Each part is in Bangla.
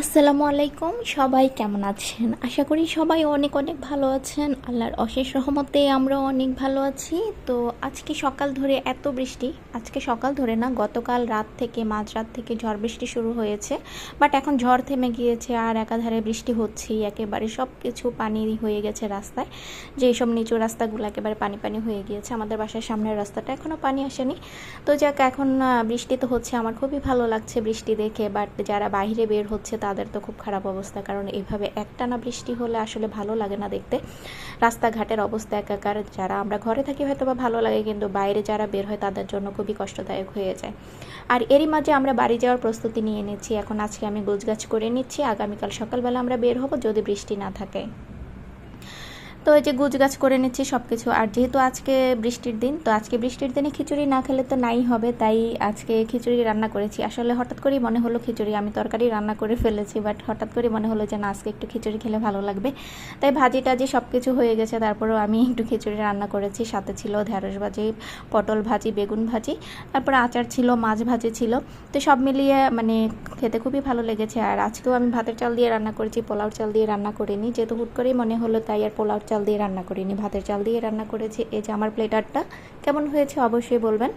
আসসালামু আলাইকুম, সবাই কেমন আছেন? আশা করি সবাই অনেক অনেক ভালো আছেন। আল্লাহর অশেষ রহমতে আমরা অনেক ভালো আছি। তো আজকে সকাল ধরে এত বৃষ্টি, আজকে সকাল ধরে না, গতকাল রাত থেকে মাঝরাত থেকে ঝড় বৃষ্টি শুরু হয়েছে। বাট এখন ঝড় থেমে গিয়েছে আর একাধারে বৃষ্টি হচ্ছেই। একেবারে সব কিছু পানি হয়ে গেছে রাস্তায়। যে সব নিচু রাস্তাগুলো একেবারে পানি পানি হয়ে গিয়েছে, আমাদের বাসার সামনের রাস্তাটা এখনও পানি আসেনি। তো যাক, এখন বৃষ্টি তো হচ্ছে। আমার খুবই ভালো লাগছে বৃষ্টি দেখে। বাট যারা বাইরে বের হচ্ছে তাদের তো খুব খারাপ অবস্থা। কারণ এইভাবে একটানা বৃষ্টি হলে আসলে ভালো লাগে না দেখতে। রাস্তাঘাটের অবস্থা একাকার। যারা আমরা ঘরে থাকি হয়তো বা ভালো লাগে, কিন্তু বাইরে যারা বের হয় তাদের জন্য খুবই কষ্টদায়ক হয়ে যায়। আর এরই মাঝে আমরা বাড়ি যাওয়ার প্রস্তুতি নিয়ে নিচ্ছি। এখন আজকে আমি গোছগাছ করে নিচ্ছি। আগামীকাল সকালবেলা আমরা বের হব যদি বৃষ্টি না থাকে। তো এই যে গুজগাছ করে নিচ্ছি সব কিছু আর যেহেতু আজকে বৃষ্টির দিন, তো আজকে বৃষ্টির দিনে খিচুড়ি না খেলে তো নাই হবে, তাই আজকে খিচুড়ি রান্না করেছি। আসলে হঠাৎ করেই মনে হলো খিচুড়ি, আমি তরকারি রান্না করে ফেলেছি বাট হঠাৎ করে মনে হলো যে না, আজকে একটু খিচুড়ি খেলে ভালো লাগবে। তাই ভাজি টাজি সব কিছু হয়ে গেছে, তারপরেও আমি একটু খিচুড়ি রান্না করেছি। সাথে ছিল ঢ্যাঁড়স ভাজি, পটল ভাজি, বেগুন ভাজি, তারপরে আচার ছিল, মাছ ভাজি ছিল। তো সব মিলিয়ে মানে খেতে খুবই ভালো লেগেছে। আর আজকেও আমি ভাতের চাল দিয়ে রান্না করেছি পোলাও চাল দিয়ে রান্না করিনি। যেহেতু হুট করেই মনে হলো তাই আর পোলাও চাল দিয়ে রান্না করিনি, ভাতের চাল দিয়ে রান্না করেছি। এই যে আমার প্লেটারটা কেমন হয়েছে অবশ্যই বলবেন।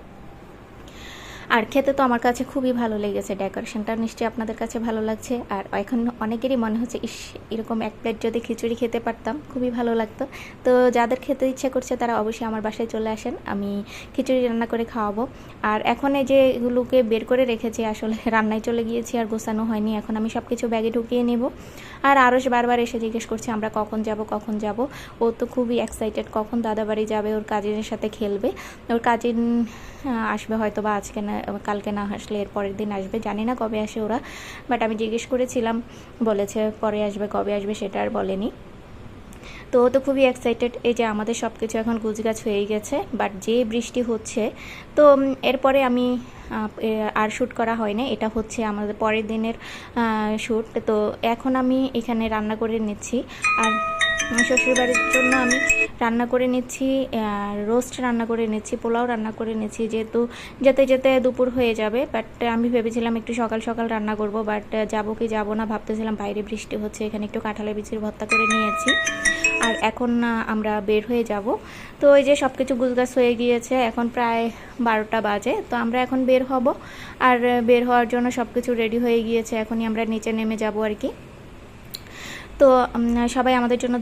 আর খেতে তো আমার কাছে খুবই ভালো লেগেছে। ডেকোরেশনটা নিশ্চয়ই আপনাদের কাছে ভালো লাগছে। আর এখন অনেকেরই মনে হচ্ছে, ইস, এরকম এক প্লেট যদি খিচুড়ি খেতে পারতাম, খুবই ভালো লাগতো। তো যাদের খেতে ইচ্ছে করছে, তারা অবশ্যই আমার বাসায় চলে আসেন। আমি খিচুড়ি রান্না করে খাওয়াবো। আর এখন এই যে এগুলোকে বের করে রেখেছি, আসলে রান্নায় চলে গিয়েছি আর গোছানো হয়নি। এখন আমি সব কিছু ব্যাগে ঢুকিয়ে নেব। আর আরস বারবার এসে জিজ্ঞেস করছে, আমরা কখন যাব কখন যাব? ও তো খুবই এক্সাইটেড কখন দাদাবাড়ি যাবে, ওর কাজিনের সাথে খেলবে। ওর কাজিন আসবে হয়তো বা আজকে না কালকে না আসলে এর পরের দিন আসবে। জানি না কবে আসে ওরা বাট আমি জিজ্ঞেস করেছিলাম, বলেছে পরে আসবে, কবে আসবে সেটা আর বলেনি। তো তো খুবই এক্সাইটেড এই যে আমাদের সব কিছু এখন গুজগাছ হয়ে গেছে বাট যে বৃষ্টি হচ্ছে, তো এরপরে আমি আর শ্যুট করা হয়নি, এটা হচ্ছে আমাদের পরের দিনের শ্যুট তো এখন আমি এখানে রান্না করে নিচ্ছি, আর শ্বশুরবাড়ির জন্য আমি রান্না করে নিচ্ছি রোস্ট রান্না করে নিচ্ছি, পোলাও রান্না করে নিচ্ছি, যেহেতু যেতে যেতে দুপুর হয়ে যাবে বাট আমি ভেবেছিলাম একটু সকাল সকাল রান্না করব বাট যাব কি যাব না ভাবতেছিলাম বাইরে বৃষ্টি হচ্ছে, এখানে একটু কাঁঠালের বিচির ভর্তা করে নিয়েছি। আর এখন আমরা বের হয়ে যাব। তো ওই যে সব কিছু গুজগাছ হয়ে গিয়েছে, এখন প্রায় বারোটা বাজে, তো আমরা এখন বের হব। আর বের হওয়ার জন্য সব কিছু রেডি হয়ে গিয়েছে, এখনই আমরা নিচে নেমে যাব আর কি। তো সবাই আমাদের জন্য